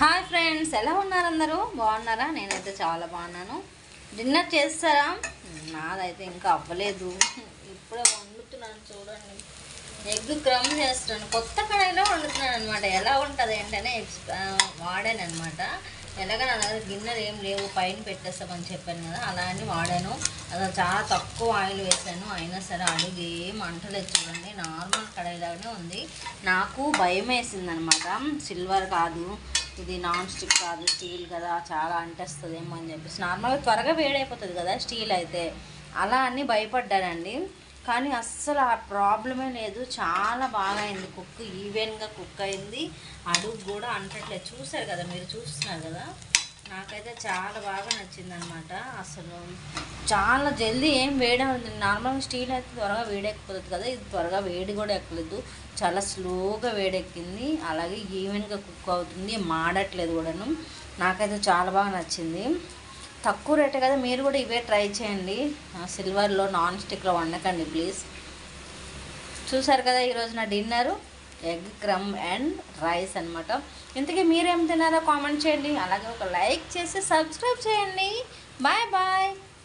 Hi friends ఎలా ఉన్నారు అందరూ? బాగున్నారా? నేనైతే చాలా బాగున్నాను. డిన్నర్ చేస్తారా? నాదైతే ఇంకా అవ్వలేదు. ఇప్పుడే వండుతున్నాను చూడండి. ఎగ్ క్రమ్ చేస్తున్నాను. కొత్త కడాయిలో వండుతున్నాను అనమాట ఎలా ఉంటుంది ఏంటనే ఎక్స్ వాడాను అనమాట ఎలాగ నా దగ్గర గిన్నెలు ఏం లేవు పైన పెట్టేస్తామని చెప్పాను కదా అలా అని వాడాను. అసలు చాలా తక్కువ ఆయిల్ వేసాను. అయినా సరే అడుగు ఏం అంటలేదు చూడండి. నార్మల్ కడాయిలాగానే ఉంది. నాకు భయం వేసింది అనమాట సిల్వర్ కాదు ఇది నాన్ స్టిక్ కాదు స్టీల్ కదా చాలా అంటేస్తుందేమో అని చెప్పేసి. నార్మల్గా త్వరగా వేడైపోతుంది కదా స్టీల్ అయితే. అలా అని భయపడ్డానండి. కానీ అస్సలు ఆ ప్రాబ్లమే లేదు. చాలా బాగా అయింది కుక్ ఈవెన్గా కుక్ అయింది. అడుగు కూడా అంటట్లేదు. చూసారు కదా మీరు చూస్తున్నారు కదా? నాకైతే చాలా బాగా నచ్చింది అనమాట అసలు చాలా జల్దీ ఏం వేడి ఉంది నార్మల్గా స్టీల్ అయితే త్వరగా వేడెక్కిపోతుంది కదా. ఇది త్వరగా వేడి కూడా ఎక్కలేదు. చాలా స్లోగా వేడెక్కింది. అలాగే ఈవెన్గా కుక్ అవుతుంది. మాడట్లేదు కూడాను. నాకైతే చాలా బాగా నచ్చింది. తక్కువ రేటే కదా. మీరు కూడా ఇవే ట్రై చేయండి. సిల్వర్లో నాన్ స్టిక్లో వండకండి ప్లీజ్. చూసారు కదా ఈరోజు నా dinner? Egg crumb and rice అనమాట ఇంతకీ మీరేం తిన్నారో కామెంట్ చేయండి. అలాగే ఒక లైక్ చేసి సబ్స్క్రైబ్ చేయండి. Bye bye.